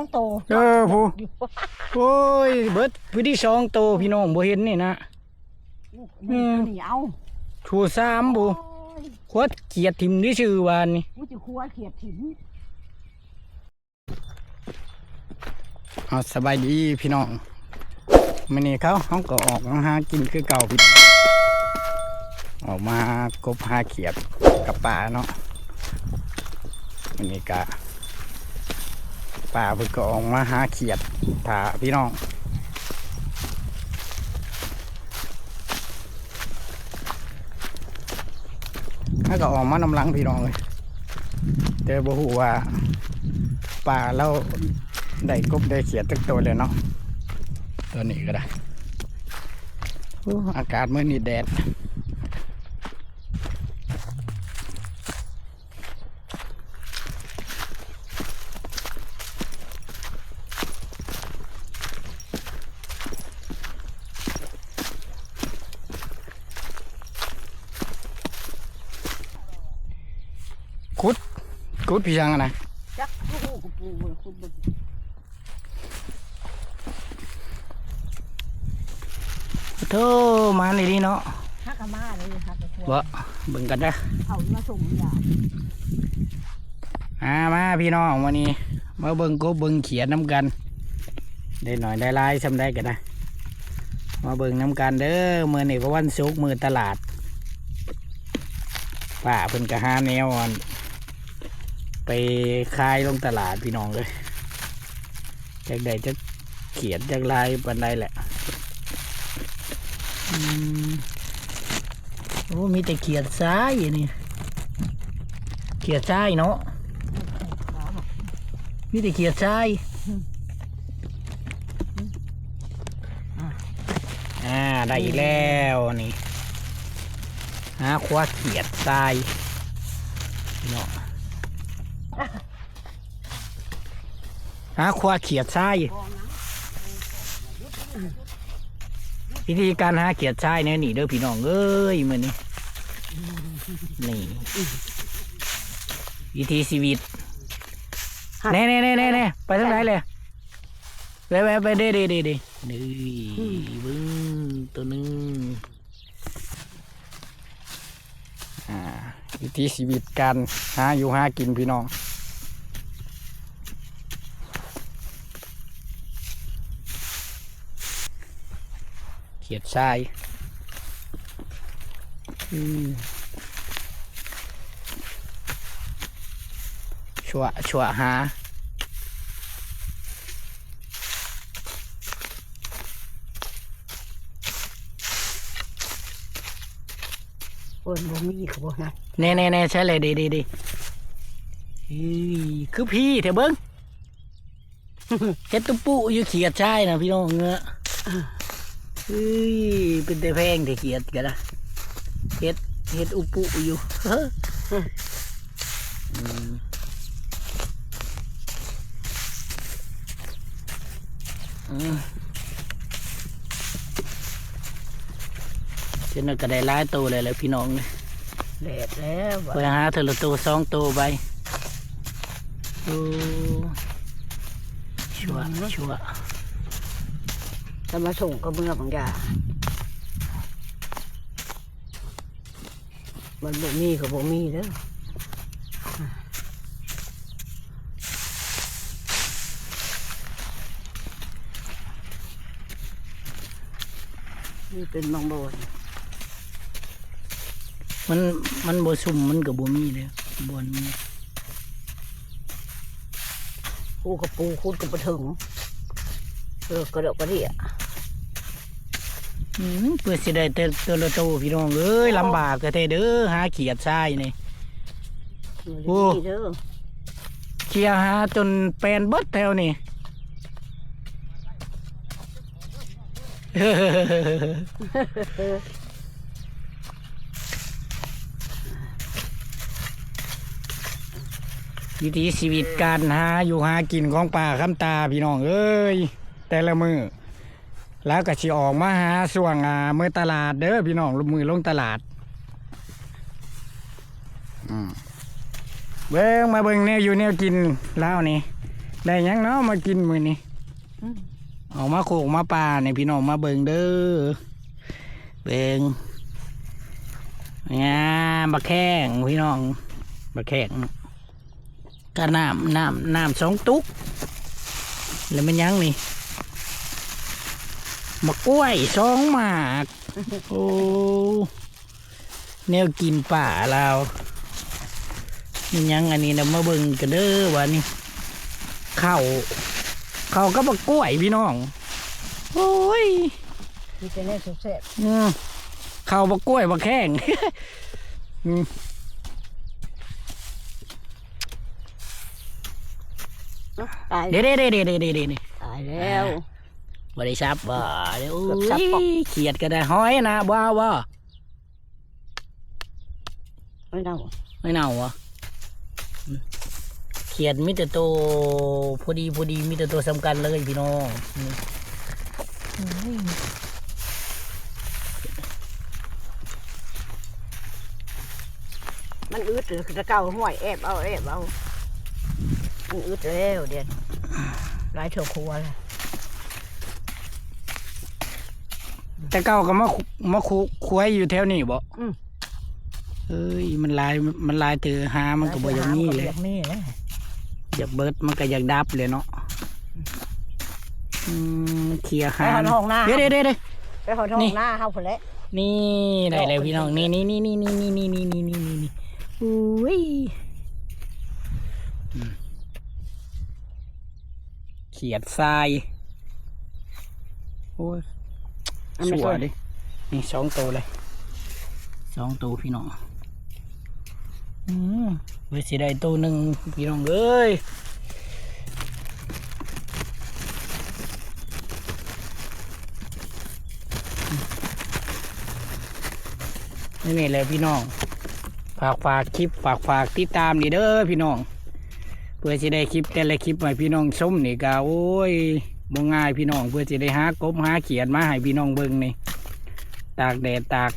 องโตเออผู้โอ้ยเบิดพื้นที่สองโตพี่น้องบ่เห็นนี่นะอืมนี่เอาชูสามบุโอ้ยขวดเกียรติทิมที่ชื่อวานนี่กูจะครัวเขียดถิ่นเอาสบายดีพี่น้องมื้อนี้เขาเขาก็ออกมาหากินคือเก่าพี่ออกมากบหาเขียดกับป่าเนาะมื้อนี้กะ ป่าเพิ่นก็ออกมาหาเขียดถ่าพี่น้องถ้าก็ออกมานำหลังพี่น้องเลยแต่บ่ฮู้ว่าป่าเราได้กบได้เขียดตักตัวเลยเนาะตัวนี้ก็ได้อากาศเมื้อนี้แดด คุดพี่ช่างอะนะจักโอ้โหกูปูเว้ยคุณเบิ่งโธ่มาในนี้เนาะฮักกะมาเลยฮักกะครัวบ่เบิ่งกันนะเขามาส่งยาอ่ามาพี่น้องวันนี้มาเบิ่งกบเบิ่งเขียดน้ำกัน ได้หน่อยได้หลายซำได้กันนะ มาเบิ่งน้ำกันเด้อมื้อนี้ก็วันศุกร์มื้อตลาดป้าเพิ่นก็หาแนวอัน ไปขายลงตลาดพี่น้องเลยจากใดจะเขียดจากลายปันใดแหละอืมโอ้มีแต่เขียดซ้ายอันนี่เขียดซ้ายเนาะมีแต่เขียดทรายอ่าได้อีกแล้วนี่หาคว้าเขียดทรายเนาะ หาคว้าเขียดทรายวิธีการหาเขียดทรายเนี่ยนี่เด้อพี่น้องเอ้ยมือนี้นี่วิธีชีวิตเน่เน่เน่เน่เน่ไปทางไหนเลยไปไปไปเด้เด้เด้เด้นี่บึ้งตัวหนึงอ่าวิธีชีวิตการหาอยู่หากินพี่น้อง ขียดทรายอืมชัวชัวหาเปิ้นบ่มีเขาบ่นะแน่แน่แน่ใช่เลยดีดีดีอีคือพี่เถอะเบิ้งเฮ็ดตุปุอยู่เขียดใช่นะพี่น้องเงื้อ เฮ้ยเป็นแต่แพงแต่เขียดกันนะเฮ็ดเฮ็ดอุปุอยู่อืมอืมเจ้าน่ะก็ได้หลายตัวเลยแหล้วพี่น้องเลยแดดแล้วไปหาเธอละตัวสองตัวไปดูชัวชัว ถ้ามาส่งก็เมื่อบางอย่างมันบ่มีก็บ่มีเด้อนี่เป็นบางบ่อนมันมันบสุ่มมันกับบ่มีเลยบนมีกูกับปูคุดกับปะถึงเออกระดกกระเดี่ยอืม เพื่อสิได้แต่ตัวละตัวพี่น้องเอ้ยลำบากกะเทเด้อหาเขียดทรายนี่โอ้ดีเด้อเขียหาจนแปลนเบิดแถวนี่วิถีชีวิตการหาอยู่หากินของป่าคำตาพี่น้องเอ้ยแต่ละมือ แล้วก็สิออกมาหาส่วงอ่าเมื่อตลาดเด้อพี่น้องลงมือลงตลาดอืมเบิ้งมาเบิ้งแนวอยู่แนวกินแล้วนี่ได้หยังเนาะมากินมื้อนี้อืมออกมาโขกมาปลาเนี่ยพี่น้องมาเบิงเด้อเบิงเนี่ยมาแข้งพี่น้องมาแข้งก็น้ำน้ำน้ำสองตุ๊กแล้วมันยังนี่ มะกล้วยสองหมาก โอ้แนวกินป่าเรามันยังอันนี้นะมาเบิงกันเด้อวันนี้ข้าวข้าวก็มะกล้วยพี่น้อง โอ้ยมีแต่เนี่ยสุดแซ่บอืมข้าวมะกล้วยมะแข้งอืมตายเดี๋ยวเดี๋ยวเดี๋ยวเดี๋ยวเดี๋ยวเดี๋ยวตายแล้ว บริษัทบ่เดี๋ยวเกือบซับปอกอุ้ยเขียดก็ได้ห้อยนะบ้าบ่ไม่เน่าไม่เน่าวะอืมเขียดมิแต่โตวพอดีพอดีมิแต่ตัวสำคัญเลยพี่น้องอืมมันอึดหรือจะเก่าห้วยแอบเอาแอบเอามันอึดแล้วเดี๋ยวหลายเถ่าครัวเลย แต่เก่าก็มาคุมาคุคุยอยู่แถวนี้บ่อืม เอ้ยมันลายมันลายเจอหามันก็บ่อย่างนี้เลย อย่างนี้เลยอยากเบิดมันก็อยากดับเลยเนาะอืมเคลียร์ไปหาหอนห้องหน้าเดี๋ยวเดี๋ยวเดี๋ยวเดี๋ยว ไปหอนห้องหน้าเฮาคนละ นี่ได้แล้วพี่น้องนี่นี่นี่นี่นี่นี่นี่นี่นี่นี่นี่อุ้ยอืมเขียดทรายโอ้ย อันไม่สสววยยดินี่สองตัวเลยสองตัวพี่น้องอืมไว้สิได้ตัวหนึ่งพี่น้องเอ้ยนี่นี่เลยพี่น้อง ฝากฝากคลิปฝากฝากติดตามนี่เด้อพี่น้อง เพื่อจะได้คลิปแต่ละคลิปให้พี่น้องชมนี่ก็โอ้ย บ่ง่ายพี่น้องเพื่อจะได้หากบหาเขียนมาให้พี่น้องเบิ่งนี่ตากแดดตาก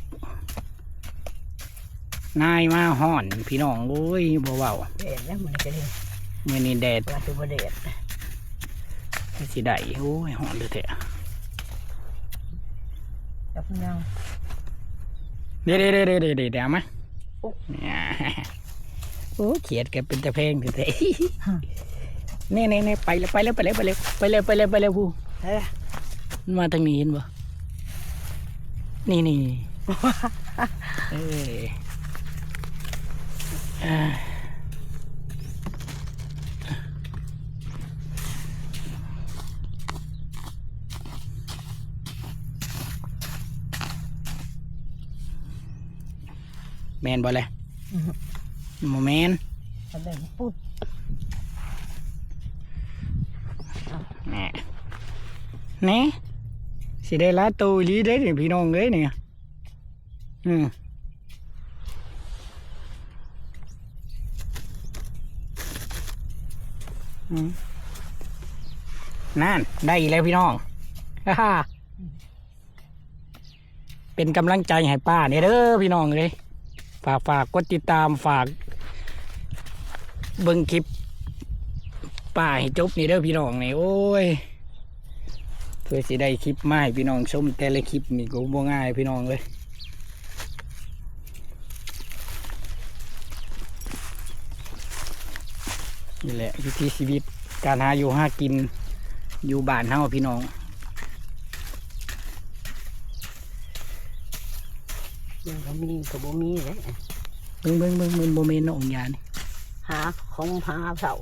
นายมาห่อน พี่น้องโอ้ยบ่เว้าเด็ดแล้วมันจะได้มื่อนี้แดดปลาตัวบ่เด็ดสิได้โอ้ยห่อนเลยเถอะจับเงาเดี๋ยวเดี๋ยวเดี๋ยวเดี๋ยวเดี๋ยวเดี๋ยวมาเนี่ยโอ้เขียดแกเป็นตะเพงเถอะ นี่นี่นี่ไปแล้วไปแล้วไปแล้วไปแล้วไปแล้วไปแล้วไปแล้วผู้เฮ้ยมันมาทางนี้เห็นบ่นี่นี่เอออ่าแมนบ่เลยโมแมนมันแบ่งปุ๊บ แห น่แหน่สิได้ละตัวอีหลีได้เนี่ยพี่น้องเอ้ยเนี่ยอืมนั่น ได้แล้วพี่น้องฮ่าเป็นกำลังใจให้ป้าเนี่ยเด้อพี่น้องเลย ฝากฝากกดติดตามฝาก เบิ่งคลิป ป้าให้จบนี่เด้อพี่น้องนี่โอ้ยเพื่อสิได้คลิปมาให้พี่น้องชมแต่ละคลิปนี่ก็บ่ง่ายพี่น้องเลยนี่แหละวิถีชีวิตการหาอยู่หากินอยู่บ้านเฮาพี่น้องยังก็มีก็บ่มีเลยเบิ่งเบิ่งเบิ่งเบิ่งโมเมนต์น้องยานี่หาของหาเสา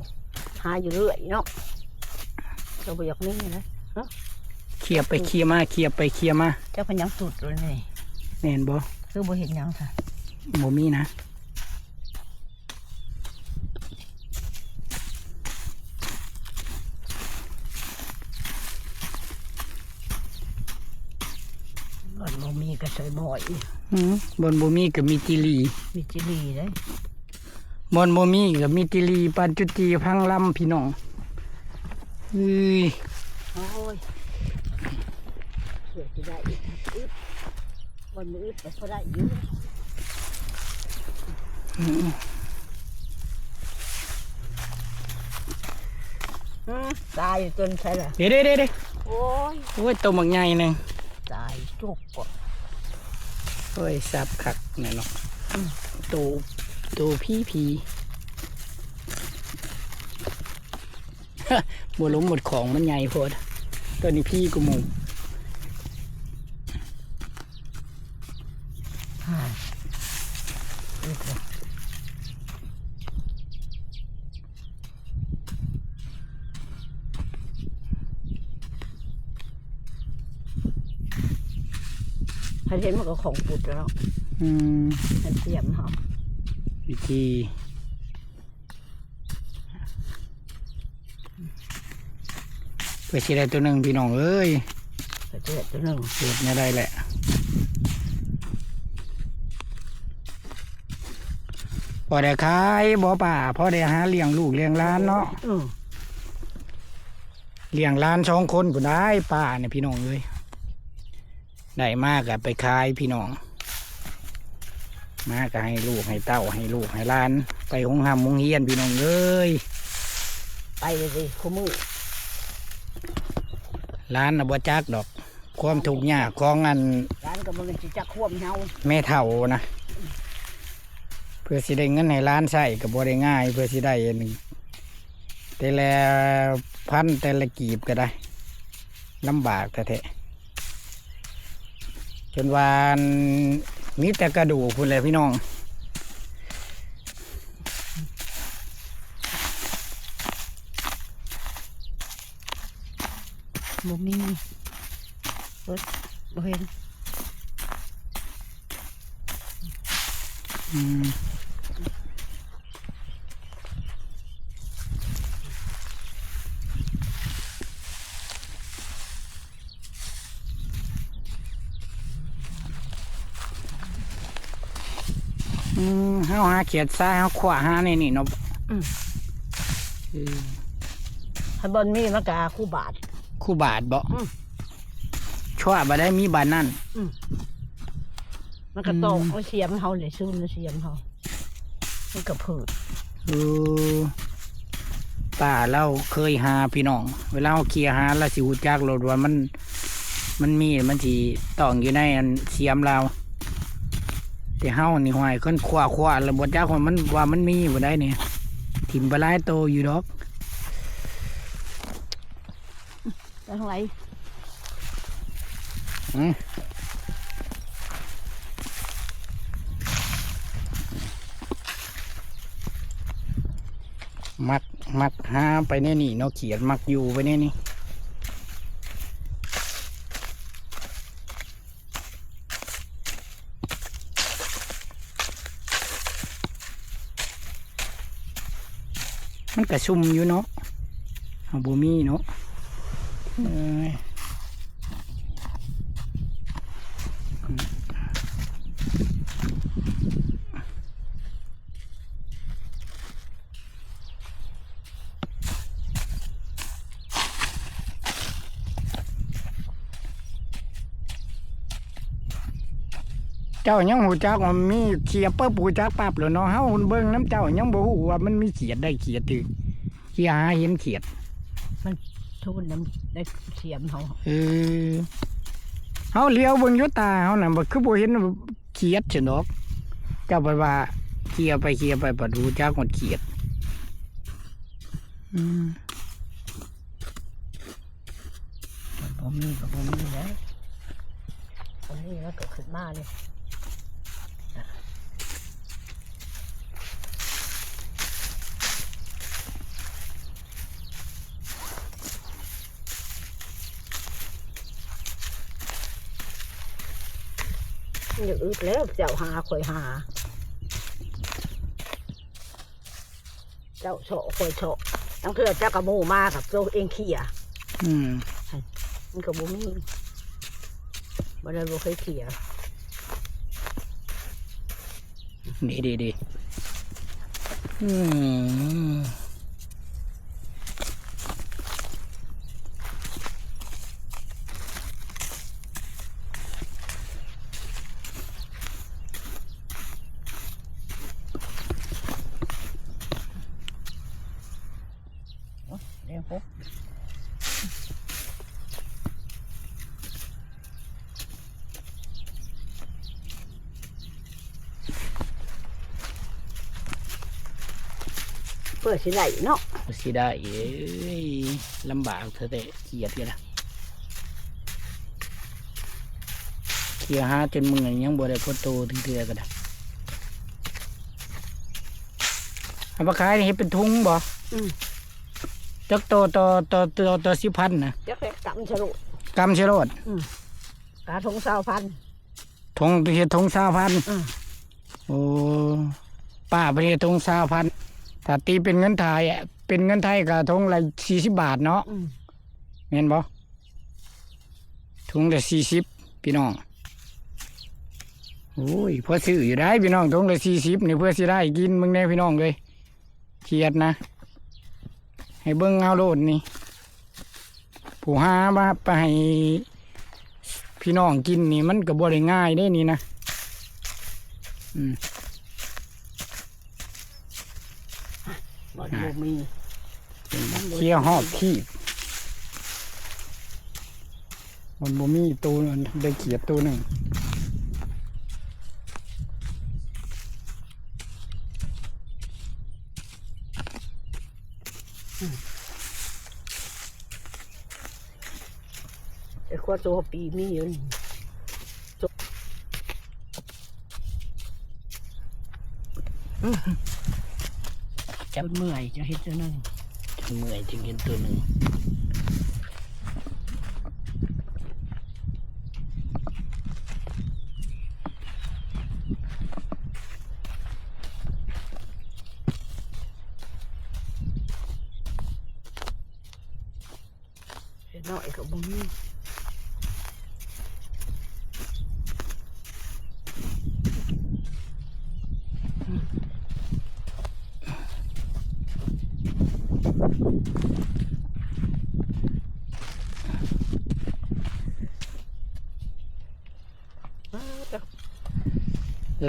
หาอยู่เรื่อยเนาะเราบ่อยากนี่นะเคลียร์ไปเคลียร์มาเคลียร์ไปเคลียร์มาเจ้าพยังสุดเลยนี่แม่นบ่คือบ่เห็นหยังค่ะบ่มีนะก่อนบ่มีก็ใส่บ่อยอืมบนบ่มีก็มีจิลีมีจิรีเลย บอนโมมีกับมีติลีปันจุตีพังลำพี่น้องเอ้ยโอ้ยเกิดจะได้อีกอึดวันมืออึดแต่ก็ได้อยู่อืมตายจนใช่ละเดี๋ยวเดี๋ยวเดี๋ยวเดี๋ยวโอ้ยโอ้ยตัวมักใหญ่หนึ่งตายจุกกว่าโอ้ยสับคักแน่เนอนตัว ตัวพี่พีฮะบัวล้มหมดของมันใหญ่โพดตัวนี้พี่กูหมูฮ่าอึดว่ะเห็นมันก็ของปุดแล้วอืมมันเตรียมเหรอ วิธีไปสิได้ตัวหนึ่งพี่น้องเอ้ยไปเจอตัวหนึ่งเกิดไม่ได้แหละพอได้ขายบ่ป่าพอได้หาเลี้ยงลูกเลี้ยงหล้านเนาะอืมเลี้ยงหล้านสองคนก็ได้ป่าเนี่ยพี่น้องเอ้ยได้มากอะไปขายพี่น้อง มากก็ให้ลูกให้เต้าให้ลูกให้หล้าน ไปหงหำหงเฮียนพี่น้องเอ้ยไปเลยสิคู่มือหล้านน่ะบ่จักดอก ความทุกข์ยากของอันร้านก็มันจะจักควมเฮาแม่เฒ่านะ เพื่อสิได้เงินให้ร้านใช้ก็บ่ได้ง่าย เพื่อสิได้อันหนึงแต่ละพันแต่ละกีบก็ได้ลำบากแท้ๆจนวาอัน มีแต่กระดูกคุณเลยพี่น้องบุมีรถเห็นอืมอืม เฮาหาเขียดซ้ายเฮาขวาหาในนี่เนาะอืม เออถ้าบนมีมันก็คู่บาท คู่บาทบ่อืม ชั่วบ่ได้มีบาทนั่น มันก็โตกอืม เอาเสียมเฮาเลยซูมเอาเสียมเฮามันก็พืชเออป่าเราเคยหาพี่น้อง เวลาเราเคลียร์หาเราสิหูจักรถว่ามัน มันมีมันสิต้องอยู่ในอันเสียมเรา แต่เฮานี่ห้อยคนขวาขวาแล้วบ่จักว่ามันว่ามันมีบ่ได้เนี่ยถิ่มปลาไหลายโตอยู่ดอกแล้วทั้งไรอืมมักมักหาไปในนี่เนาะเขียนมักอยู่ไปในนี่ มันกระชุ่มอยู่เนาะเอาบูมี่เนาะ เอ้ยเจ้ายังหูจักว่ามีเขียดเปิ้บหูจักปับเลยเนาะเฮาเบิ่งน้ำเจ้ายังบ่ฮู้ว่ามันมีเขียดได้เขียดถือเขียหาเห็นเขียดทุนน้ำได้เสียมเฮาเออเฮาเลี้ยวเบิ่งอยู่ตาเฮาน่ะบ่คือบ่เห็นเขียดซั่นดอกเจ้าไปว่าเคลียร์ไปเคลียร์ไปบ่รู้จักหมดเขียดอืมบ่มีก็บ่มีเลยคนนี้แล้วก็ขึ้นมาเลย อย่าอึดแล้วเจ้าหาคอยหา เจ้าโฉคอยโฉตั้งเถื่อเจ้ากระโมมากับตัวเองขี้อะอืมมันก็บ่มีบ่ได้บ่เคยเขี่ยดีดีดีอืม เพื่อสิไหลเนาะสิได้เอ้ยลำบากเธอแต่เกลียดกันละเคลียร์หาจนมึงยังบ่ได้พอโตถึงเทือกันนะเอาไปขายนี่เฮ็ดเป็นทุงบ่อืมจักโตต่อต่อต่อต่อสิพันนะจักแรกกำฉลุกำเชโรดกาทงสาวพันทงเฮ็ดทงสาวพันอืมโอ้ป้าประเทศทงสาวพัน ถ้าตีเป็นเงินไทยอะเป็นเงินไทยก็ทงละสี่สิบบาทเนาะอืมแม่นบ่ถุงละสี่สิบพี่น้องโอ้ยพอซื้ออยู่ได้พี่น้องถุงละสี่สิบนี่เพื่อสิได้กินมึงแน่พี่น้องเลยเครียดนะ ให้เบิ้งเอาโลดนี่ ผู้หามาไปให้พี่น้องกินนี่มันก็บ่ได้ง่ายได้นี่นะอืม บ่บ่มีเคลียร์หอบขี้มันบ่มีตัวนึงได้เขียดตัวหนึ่งไอ้ขวดตัวปีมีอยู่นี่ จำเมื่อยจะเห็นตัวหนึ่งจนเมื่อยจึงเห็นตัวหนึ่ง เฮ็ดน้อยก็บ่มี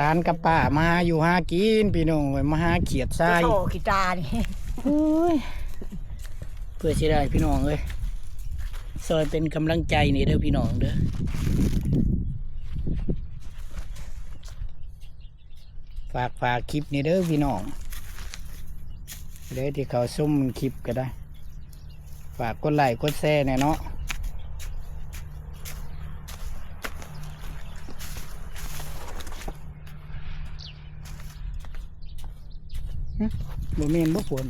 ร้านกับป้ามาอยู่หากินพี่น้องไว้มาหาเขียดทรายโตกีตาร์นี่โอ้ยเพื่อสิได้พี่น้องเลยซอยเป็นกำลังใจนี่เด้อพี่น้องเด้อฝากฝากคลิปนี่เด้อพี่น้องเด้อที่เขาซุ่มคลิปก็ได้ ฝากกดไลค์กดแชร์แน่เนาะ บ่แม่นบ่ควร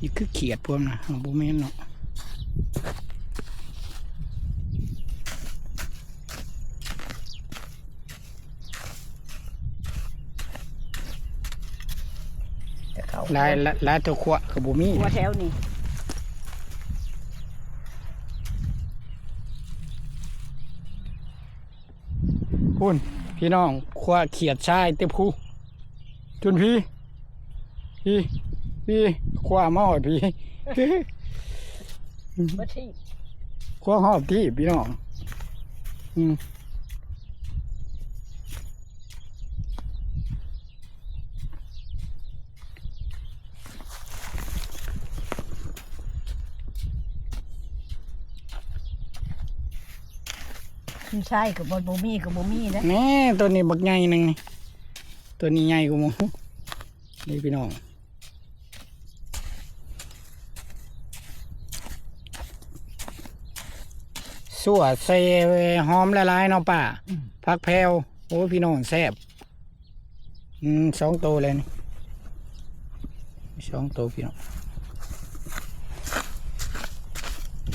นี่คือเขียดพวกนะอ๋อบ่แม่นเนาะแต่เขาลายละลายตัวขวกับบ่มีหัวแถวนี่พุ่นพี่น้องขวเขียดชายเต็มคูจุนพี่ พี่พี่ขวามาหอดพี่บ่ที่ขวาหอบที่พี่น้องอืมไม่ใช่ก็บ่บ่มีก็บ่มีนะแน่ตัวนี้บักใหญ่หนึงนี่ตัวนี้ใหญ่กว่าหมูนี่พี่น้อง สั่วเซหอมละลายๆเนาะป่าพักแพรวโอ้ยพี่น้องแซ่บอืมสองตัวเลยนี่สองตัวพี่น้อง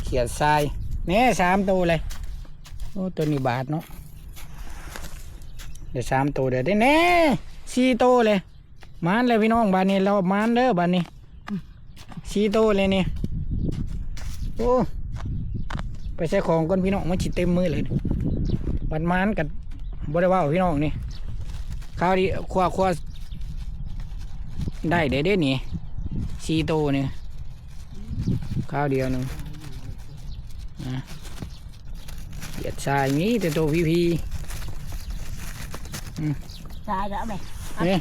เขียดทรายแน่สามตัวเลยโอ้ตัวนี้บาทเนาะเดี๋ยวสามตัวเดี๋ยวได้แน่สี่ตัวเลยมานเลยพี่น้องบานนี้เรามานเด้อบานนี้สี่ตัวเลยนี่โอ้ ไปใส่ของก่อนพี่น้องมันฉิเต็มมือเลยบันมานกับบ่ได้ว่าพี่น้องนี่ข้าวดีคว้าคว้าได้เด้เด้นี่สี่ตัวนี่ข้าวเดียวหนึงนะเหยียดทรายมีแต่ตัวพีพีใช่แล้วแม่นี่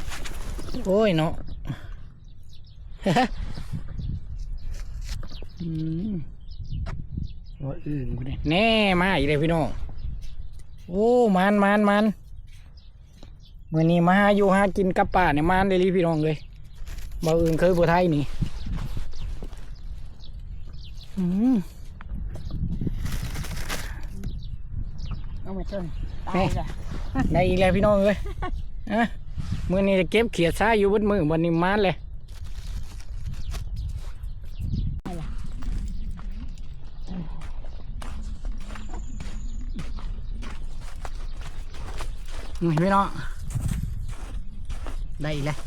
โอ้ยเนาะอื มว่าอื่นกูเนี่ยแน่มาอีกเลยพี่น้องโอ้มันมันมันมื่อนี้มาหาอยู่หากินกับป่าเนี่ยมันเลยพี่น้องเลยบ่อื่นเคยบ่ไทยนี่อืมเอามาต้นตาแม่ยเลยได้อีกแล้วพี่น้องเอ้ยอะมื้อนี้จะเก็บเขียดซ้ายอยู่บนมือวันนี้มานเลย นี่พี่น้องได้อีกแล้ว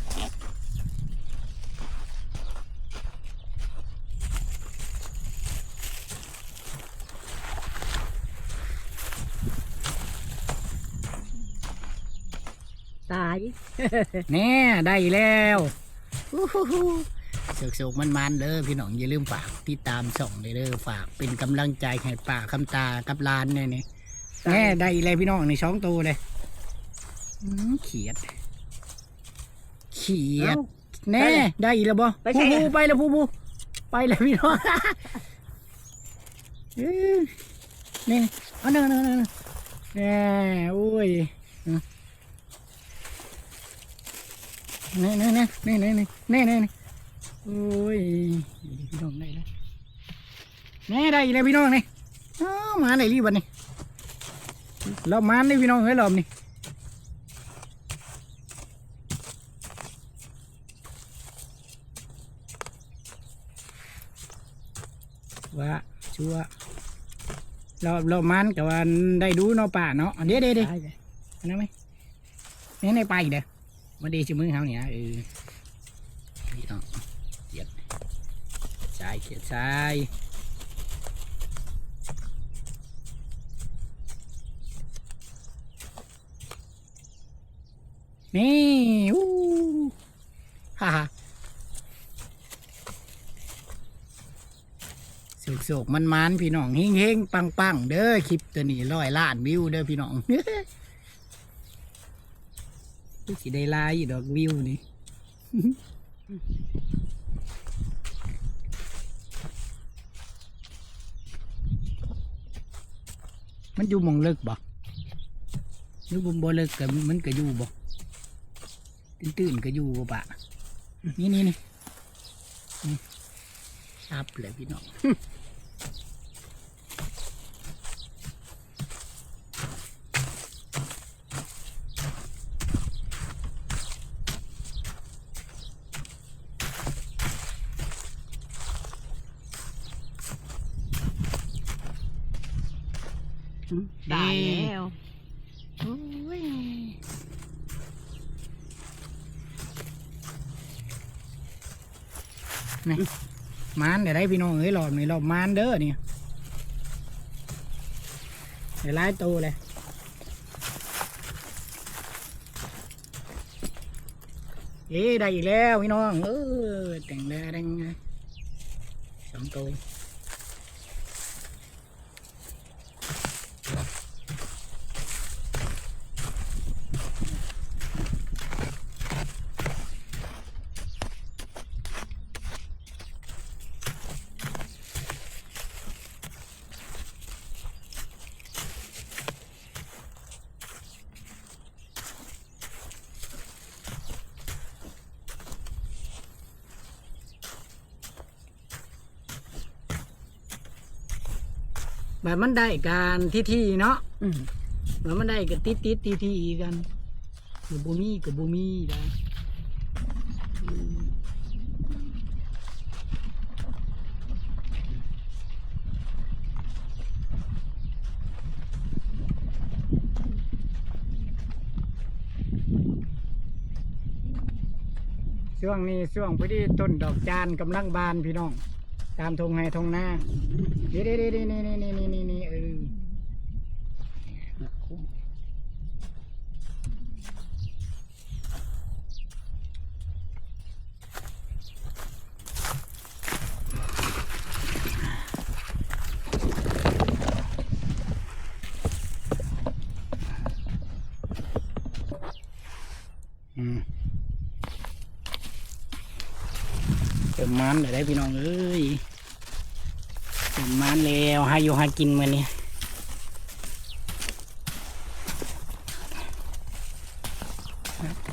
ตายแน่ได้แล้วสุกๆมันๆเด้อพี่น้องอย่าลืมฝากติดตามส่องเลยเด้อฝากเป็นกำลังใจให้ป่าคำตากับลานเนี่ยนี่แน่ได้อีกแล้วพี่น้องในสองตัวเลยอื้อ เขียด เขียดเอ้าแน่ ได้อีกแล้วบ่ไปใช่ ผู้ผู้ไปแล้วผู้ผู้ไปแล้วพี่น้องเอ้ยนี่เอาเนินเนินเนินแน่โอ้ยนี่นี่นี่นี่นี่นี่นี่นี่นี่โอ้ยพี่น้องได้แล้วแน่ได้อีกแล้วพี่น้องนี่อ้าวมาไหนรีบวันนี้เรามาในพี่น้องเฮ้ยรอบนี้ ว่าชัวเราเรามันกับว่าได้ดูเนาะป่าเนาะอันเดี๋ยวเดี๋ยวเดี๋ยวตายเลยอันนั้นไหมนี่ในไปอีกเด้อมาดีชิมือเขาเนี่ยเออพี่น้องเขียดชายเขียดชายนี่อู้ฮ่าฮ่า สุกมันมันพี่น้องเฮงเฮงปังปังเด้อคลิปตัวนี้ร้อยล้านวิวเด้อพี่น้องพี่สิได้ลายอยู่ดอกวิวนี่มันอยู่มองเลิกบ่อยู่บ่บ่เลิกกับมันก็อยู่บ่ตื่นตื่นก็อยู่บ่ปะนี่นี่นี่นี่ชับเลยพี่น้อง ตายแล้ว โอ้ยนี่ มานได้พี่น้องเอ้ยรอบนี้รอบมานเด้อนี่เดี๋ยวไล่โตวเลยเอ๊ได้อีกแล้วพี่น้องเออแต่งแล้วแต่งไงสองตัว แบบมันได้การที่ที่เนาะอืมแบบมันได้กันติดติดที่ที่กันกับบูมี่กับบูมี่ได้อืมช่วงนี้ช่วงพอดีต้นดอกจานกำลังบานพี่น้อง ตามทงไฮทงหน้าเดี๋ยวเดี๋ยวเดี๋ยวนี่นี่นี่นี่นี่นี่เออเติมมันได้พี่น้องเอ้ย หาอยู่หากินมือนี้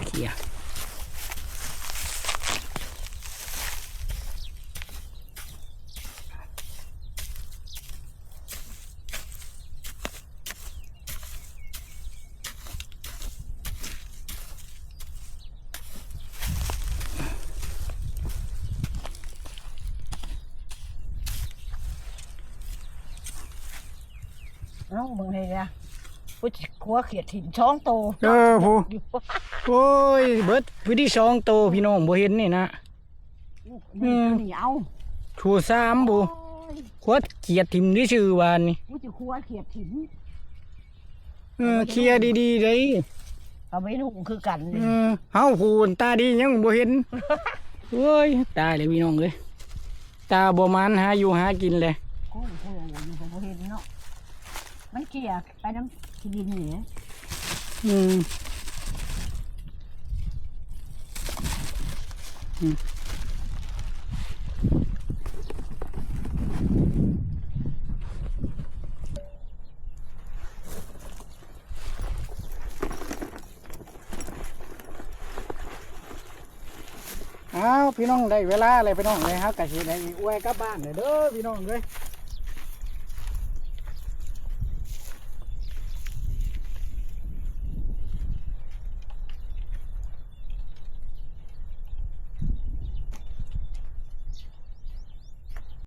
เขี่ย เอ้ามึงเห็นนะ ผู้ขัวเขียดถิ่นช่องโตเออผู้อยู่โอ้ยเบิดพื้นที่สองโตพี่น้องบ่เห็นนี่นะอืมนี่เอาชูสามบุโอ้ยขวดเกียดทิมที่ชื่อวานนี่ผู้จะขัวเขียดถิ่นเออเคลียร์ดีๆเลยเอาไม่นุ่งคือกันเออเฮาผูนตาดียังบ่เห็นโอ้ยตายเลยพี่น้องเลยตาบ่มันหาอยู่หากินเลยกูกูอยู่กับบ่เห็นเนาะมันเกลียไปน้ำที่ดินนี่อืมอืมอ้าวพี่น้องได้เวลาอะไรพี่น้องเลยครับกะสิได้อวยกลับบ้านเลยเด้อพี่น้องเลย